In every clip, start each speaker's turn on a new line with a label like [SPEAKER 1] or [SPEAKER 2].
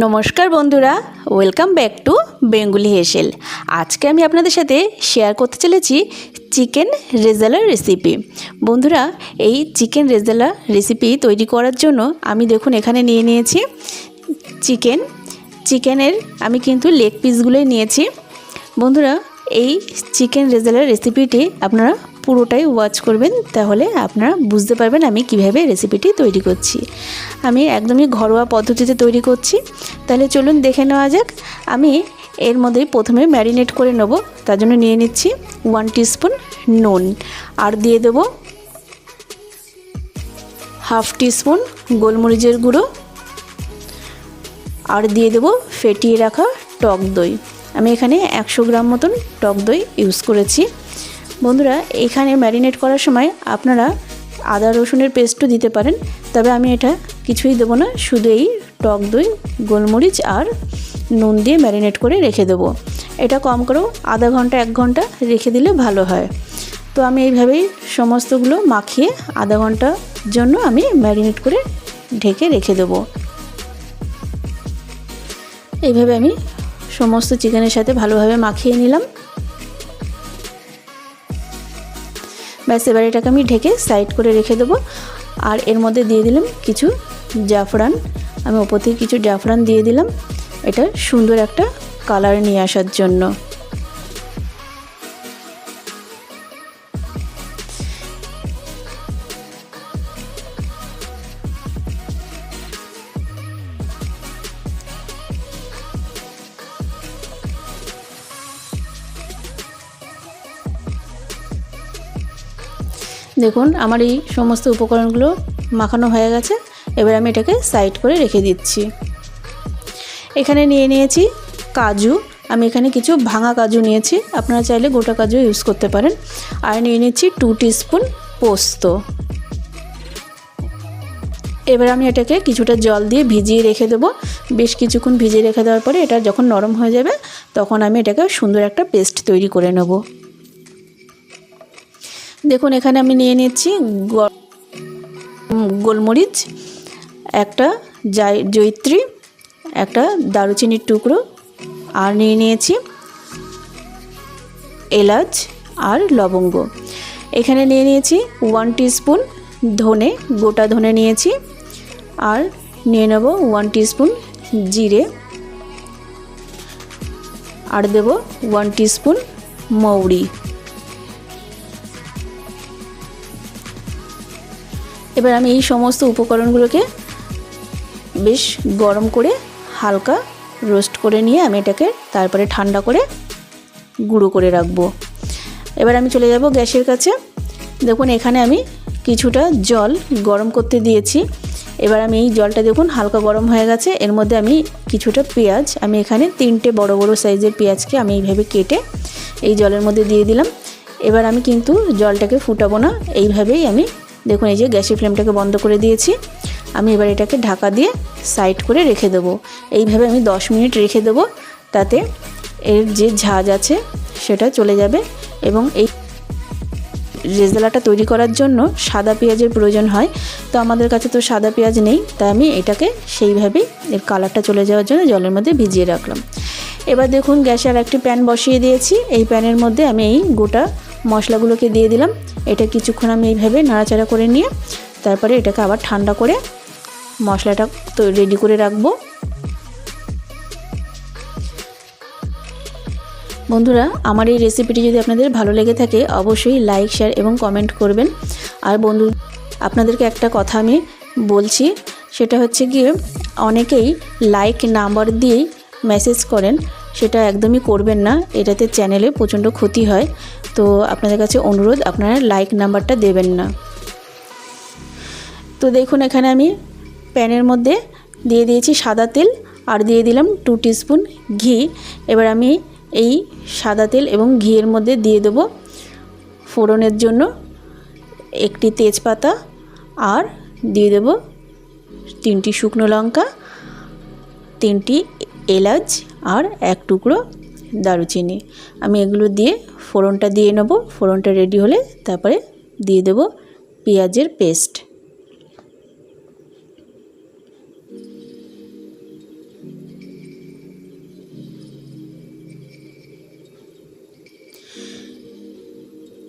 [SPEAKER 1] নমস্কার বন্ধুরা welcome back to Bengali Heshel. আজকে আমি আপনাদের সাথে শেয়ার করতে চলেছি চিকেন রেজালার রেসিপি বন্ধুরা, এই চিকেন রেজালা রেসিপি তৈরি করার জন্য আমি দেখুন এখানে নিয়ে নিয়েছি চিকেন চিকেনের আমি কিন্তু লেগ পিসগুলোই নিয়েছি। বন্ধুরা, এই চিকেন রেজালার রেসিপিটি আপনারা পুরোটাই ওয়াচ করবেন, তাহলে আপনারা বুঝতে পারবেন আমি কীভাবে রেসিপিটি তৈরি করছি। আমি একদমই ঘরোয়া পদ্ধতিতে তৈরি করছি। তাহলে চলুন দেখে নেওয়া যাক। আমি এর মধ্যে প্রথমে ম্যারিনেট করে নেব, তার জন্য নিয়ে নিচ্ছি ওয়ান টিস্পুন নুন। আর দিয়ে দেব হাফ টিস্পুন গোলমরিচের গুঁড়ো। আর দিয়ে দেব ফেটিয়ে রাখা টক দই। আমি এখানে একশো গ্রাম মতন টক দই ইউজ করেছি। বন্ধুরা, এখানে ম্যারিনেট করার সময় আপনারা আদা রসুনের পেস্টও দিতে পারেন, তবে আমি এটা কিছুই দেবো না, শুধু এই টক দই, গোলমরিচ আর নুন দিয়ে ম্যারিনেট করে রেখে দেবো। এটা কম করেও আধা ঘণ্টা, এক ঘণ্টা রেখে দিলে ভালো হয়। তো আমি এইভাবেই সমস্তগুলো মাখিয়ে আধা ঘণ্টার জন্য আমি ম্যারিনেট করে ঢেকে রেখে দেবো। এইভাবে আমি সমস্ত চিকেনের সাথে ভালোভাবে মাখিয়ে নিলাম। ব্যাস, এবার এটাকে আমি ঢেকে সাইড করে রেখে দেবো। আর এর মধ্যে দিয়ে দিলাম কিছু জাফরান। আমি ওপর থেকে কিছু জাফরান দিয়ে দিলাম। এটা সুন্দর একটা কালার নিয়ে আসার জন্য। দেখুন, আমার এই সমস্ত উপকরণগুলো মাখানো হয়ে গেছে। এবার আমি এটাকে সাইড করে রেখে দিচ্ছি। এখানে নিয়ে নিয়েছি কাজু। আমি এখানে কিছু ভাঙা কাজু নিয়েছি। আপনারা চাইলে গোটা কাজু ইউজ করতে পারেন। আর নিয়ে নিচ্ছি টু স্পুন পোস্ত। এবার আমি এটাকে কিছুটা জল দিয়ে ভিজিয়ে রেখে দেবো। বেশ কিছুক্ষণ ভিজিয়ে রেখে দেওয়ার পরে এটা যখন নরম হয়ে যাবে, তখন আমি এটাকে সুন্দর একটা পেস্ট তৈরি করে নেব। দেখুন, এখানে আমি নিয়ে নিচ্ছি গোলমরিচ, একটা জাই জৈত্রী একটা দারুচিনির টুকরো, আর নিয়ে নিয়েছি এলাচ আর লবঙ্গ। এখানে নিয়ে নিয়েছি ওয়ান স্পুন ধনে, গোটা ধনে নিয়েছি, আর নিয়ে নেব ওয়ান স্পুন জিরে। আর দেব ওয়ান স্পুন মৌরি। এবার আমি এই সমস্ত উপকরণগুলোকে বেশ গরম করে হালকা রোস্ট করে নিয়ে আমি এটাকে তারপরে ঠান্ডা করে গুঁড়ো করে রাখব। এবার আমি চলে যাব গ্যাসের কাছে। দেখুন, এখানে আমি কিছুটা জল গরম করতে দিয়েছি। এবার আমি এই জলটা দেখুন, হালকা গরম হয়ে গেছে। এর মধ্যে আমি কিছুটা পেঁয়াজ, আমি এখানে তিনটে বড় বড় সাইজের পেঁয়াজকে আমি এইভাবে কেটে এই জলের মধ্যে দিয়ে দিলাম। এবার আমি কিন্তু জলটাকে ফুটাবো না, এইভাবেই আমি দেখুন, এই যে গ্যাসের ফ্লেমটাকে বন্ধ করে দিয়েছি। আমি এবার এটাকে ঢাকা দিয়ে সাইড করে রেখে দেবো। এইভাবে আমি 10 মিনিট রেখে দেবো, তাতে এর যে ঝাঁজ আছে সেটা চলে যাবে এবং এই রেজালাটা তৈরি করার জন্য সাদা পেঁয়াজের প্রয়োজন হয়। তো আমাদের কাছে তো সাদা পেঁয়াজ নেই, তাই আমি এটাকে সেইভাবেই এর কালারটা চলে যাওয়ার জন্য জলের মধ্যে ভিজিয়ে রাখলাম। এবার দেখুন, গ্যাসে আর একটি প্যান বসিয়ে দিয়েছি। এই প্যানের মধ্যে আমি এই গোটা মশলাগুলোকে দিয়ে দিলাম। এটা কিছুক্ষণ আমি এইভাবে নাড়াচাড়া করে নিয়ে, তারপরে এটাকে আবার ঠান্ডা করে মশলাটা তো রেডি করে রাখব। বন্ধুরা, আমার এই রেসিপিটি যদি আপনাদের ভালো লেগে থাকে, অবশ্যই লাইক শেয়ার এবং কমেন্ট করবেন। আর বন্ধু, আপনাদেরকে একটা কথা আমি বলছি, সেটা হচ্ছে গিয়ে অনেকেই লাইক নাম্বার দিয়েই মেসেজ করেন। সেটা একদমই করবেন না। এটাতে চ্যানেলে প্রচণ্ড ক্ষতি হয়। তো আপনাদের কাছে অনুরোধ, আপনারা লাইক নাম্বারটা দেবেন না। তো দেখুন, এখানে আমি প্যানের মধ্যে দিয়ে দিয়েছি সাদা তেল আর দিয়ে দিলাম টু স্পুন ঘি। এবার আমি এই সাদা তেল এবং ঘিয়ের মধ্যে দিয়ে দেব ফোড়নের জন্য একটি তেজপাতা আর দিয়ে দেব তিনটি শুকনো লঙ্কা, তিনটি এলাচ আর এক টুকরো দারুচিনি। আমি এগুলো দিয়ে ফোড়নটা দিয়ে নেব। ফোড়নটা রেডি হলে তারপরে দিয়ে দেব পেঁয়াজের পেস্ট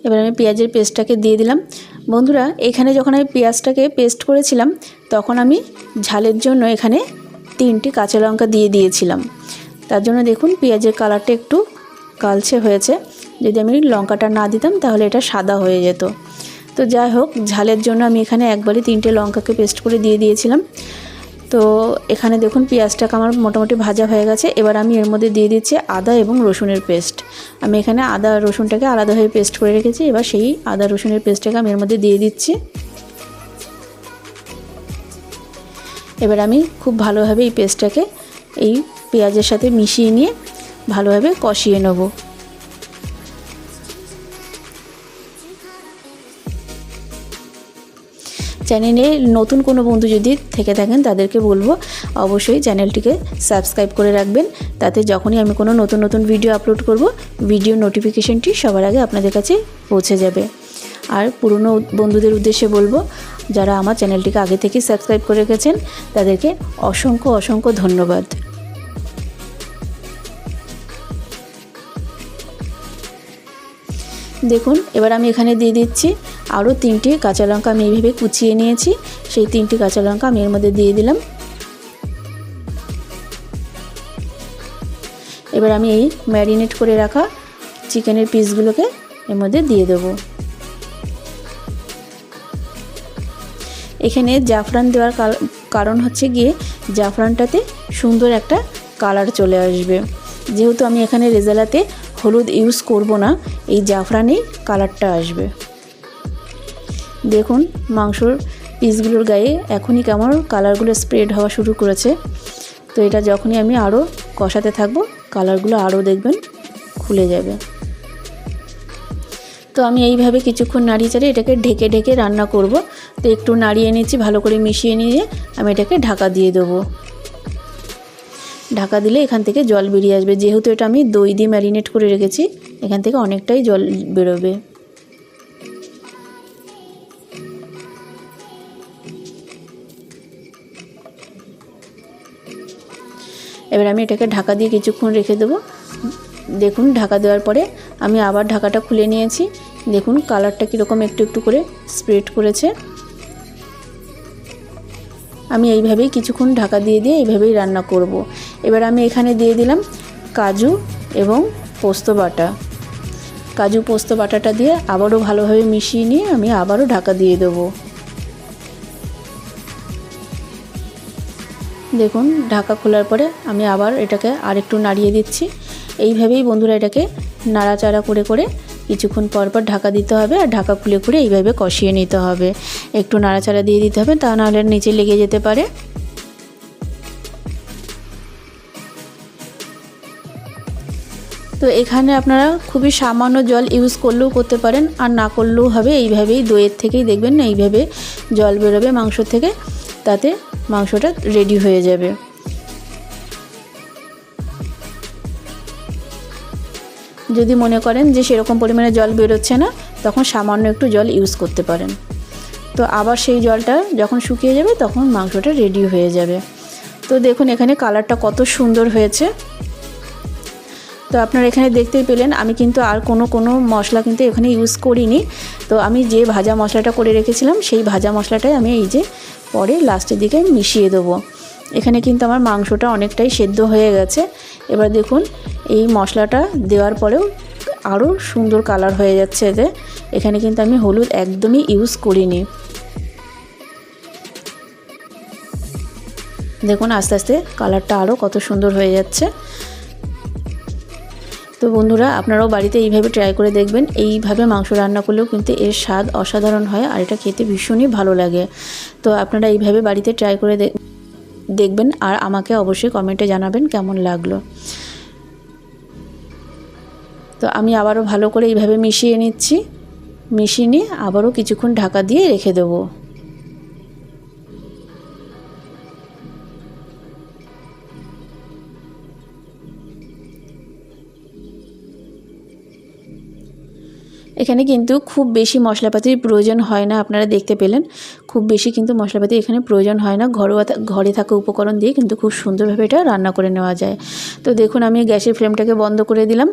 [SPEAKER 1] এবার আমি পেঁয়াজের পেস্টটাকে দিয়ে দিলাম। বন্ধুরা, এখানে যখন আমি পেঁয়াজটাকে পেস্ট করেছিলাম, তখন আমি ঝালের জন্য এখানে তিনটি কাঁচা লঙ্কা দিয়ে দিয়েছিলাম। তার জন্য দেখুন পেঁয়াজের কালারটা একটু কালচে হয়েছে। যদি আমি লঙ্কাটা না দিতাম তাহলে এটা সাদা হয়ে যেত। তো যাই হোক, ঝালের জন্য আমি এখানে একবারই তিনটে লঙ্কাকে পেস্ট করে দিয়ে দিয়েছিলাম। তো এখানে দেখুন পেঁয়াজটাকে আমার মোটামুটি ভাজা হয়ে গেছে। এবার আমি এর মধ্যে দিয়ে দিচ্ছি আদা এবং রসুনের পেস্ট। আমি এখানে আদা রসুনটাকে আলাদাভাবে পেস্ট করে রেখেছি। এবার সেই আদা রসুনের পেস্টটাকে আমি এর মধ্যে দিয়ে দিচ্ছি। এবার আমি খুব ভালোভাবে এই পেস্টটাকে এই পেঁয়াজের সাথে মিশিয়ে নিয়ে ভালোভাবে কষিয়ে নেব। চ্যানেলে নতুন কোনো বন্ধু যদি থেকে থাকেন, তাদেরকে বলব অবশ্যই চ্যানেলটিকে সাবস্ক্রাইব করে রাখবেন। তাতে যখনই আমি কোনো নতুন নতুন ভিডিও আপলোড করব, ভিডিও নোটিফিকেশনটি সবার আগে আপনাদের কাছে পৌঁছে যাবে। আর পুরনো বন্ধুদের উদ্দেশ্যে বলব যারা আমার চ্যানেলটিকে আগে থেকে সাবস্ক্রাইব করে রেখেছেন, তাদেরকে অসংখ্য অসংখ্য ধন্যবাদ। দেখুন, এবার আমি এখানে দিয়ে দিচ্ছি আরও তিনটি কাঁচা লঙ্কা আমি এইভাবে কুচিয়ে নিয়েছি। সেই তিনটি কাঁচা লঙ্কা আমি এর মধ্যে দিয়ে দিলাম। এবার আমি এই ম্যারিনেট করে রাখা চিকেনের পিসগুলোকে এর মধ্যে দিয়ে দেবো। এখানে জাফরান দেওয়ার কারণ হচ্ছে গিয়ে জাফরানটাতে সুন্দর একটা কালার চলে আসবে। যেহেতু আমি এখানে রেজালাতে হলুদ ইউজ করব না, এই জাফরানেই কালারটা আসবে। দেখুন, মাংসর পিসগুলোর গায়ে এখনই কেমন কালারগুলো স্প্রেড হওয়া শুরু করেছে। তো এটা যখনই আমি আরও কষাতে থাকব, কালারগুলো আরও দেখবেন খুলে যাবে। তো আমি এইভাবে কিছুক্ষণ নাড়িয়ে চাড়িয়ে এটাকে ঢেকে ঢেকে রান্না করব। তো একটু নাড়িয়ে নিচ্ছি, ভালো করে মিশিয়ে নিয়ে আমি এটাকে ঢাকা দিয়ে দেবো। ঢাকা দিলে এখান থেকে জল বেরিয়ে আসবে। যেহেতু এটা আমি দই দিয়ে ম্যারিনেট করে রেখেছি, এখান থেকে অনেকটাই জল বেরোবে। এবার আমি এটাকে ঢাকা দিয়ে কিছুক্ষণ রেখে দেবো। দেখুন, ঢাকা দেওয়ার পরে আমি আবার ঢাকাটা খুলে নিয়েছি। দেখুন, কালারটা কীরকম একটু একটু করে স্প্রেড করেছে। আমি এইভাবেই কিছুক্ষণ ঢাকা দিয়ে দিয়ে এইভাবেই রান্না করব। এবার আমি এখানে দিয়ে দিলাম কাজু এবং পোস্ত বাটা। কাজু পোস্ত বাটাটা দিয়ে আবারও ভালোভাবে মিশিয়ে নিয়ে আমি আবারও ঢাকা দিয়ে দেবো। দেখুন, ঢাকা খোলার পরে আমি আবার এটাকে আরেকটু নাড়িয়ে দিচ্ছি। এইভাবেই বন্ধুরা এটাকে নাড়াচাড়া করে করে কিছুক্ষণ পর পর ঢাকা দিতে হবে আর ঢাকা খুলে খুলে এইভাবে কষিয়ে নিতে হবে। একটু নাড়াচাড়া দিয়ে দিতে হবে, তা নাহলে নিচে লেগে যেতে পারে। তো এখানে আপনারা খুবই সামান্য জল ইউজ করলেও করতে পারেন, আর না করলেও হবে। এইভাবেই দইয়ের থেকেই দেখবেন না, এইভাবে জল বেরোবে মাংস থেকে, তাতে মাংসটা রেডি হয়ে যাবে। যদি মনে করেন যে সেরকম পরিমাণে জল বেরোচ্ছে না, তখন সামান্য একটু জল ইউজ করতে পারেন। তো আবার সেই জলটা যখন শুকিয়ে যাবে, তখন মাংসটা রেডি হয়ে যাবে। তো দেখুন, এখানে কালারটা কত সুন্দর হয়েছে। তো আপনারা এখানে দেখতেই পেলেন, আমি কিন্তু আর কোনো কোনো মশলা কিন্তু এখানে ইউজ করিনি। তো আমি যে ভাজা মশলাটা করে রেখেছিলাম, সেই ভাজা মশলাটাই আমি এই যে পরে লাস্টের দিকে মিশিয়ে দেবো। এখানে কিন্তু আমার মাংসটা অনেকটাই সেদ্ধ হয়ে গেছে। এবার দেখুন, এই মশলাটা দেওয়ার পরেও আরও সুন্দর কালার হয়ে যাচ্ছে এতে। এখানে কিন্তু আমি হলুদ একদমই ইউজ করিনি। দেখুন, আস্তে আস্তে কালারটা আরও কত সুন্দর হয়ে যাচ্ছে। তো বন্ধুরা, আপনারাও বাড়িতে এইভাবে ট্রাই করে দেখবেন। এইভাবে মাংস রান্না করলেও কিন্তু এর স্বাদ অসাধারণ হয় আর এটা খেতে ভীষণই ভালো লাগে। তো আপনারা এইভাবে বাড়িতে ট্রাই করে দেখবেন আর আমাকে অবশ্যই কমেন্টে জানাবেন কেমন লাগল। তো আমি আবারও ভালো করে এইভাবে মিশিয়ে নিচ্ছি। মিশিয়ে নিয়ে আবারও কিছুক্ষণ ঢাকা দিয়ে রেখে দেবো। এখানে কিন্তু খুব বেশি মশলাপাতির প্রয়োজন হয় না, আপনারা দেখতে পেলেন। খুব বেশি কিন্তু মশলাপাতি এখানে প্রয়োজন হয় না। ঘরোয়া ঘরে থাকা উপকরণ দিয়ে কিন্তু খুব সুন্দরভাবে এটা রান্না করে নেওয়া যায়। তো দেখুন, আমি গ্যাসের ফ্লেমটাকে বন্ধ করে দিলাম।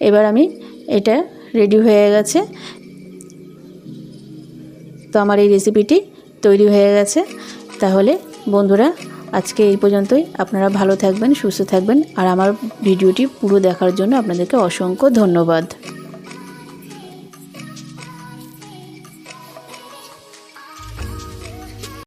[SPEAKER 1] এবার আমি এটা রেডি হয়ে গেছে। তো আমার এই রেসিপিটি তৈরি হয়ে গেছে। তাহলে বন্ধুরা, আজকে এই পর্যন্তই। আপনারা ভালো থাকবেন, সুস্থ থাকবেন। আর আমার ভিডিওটি পুরো দেখার জন্য আপনাদেরকে অসংখ্য ধন্যবাদ।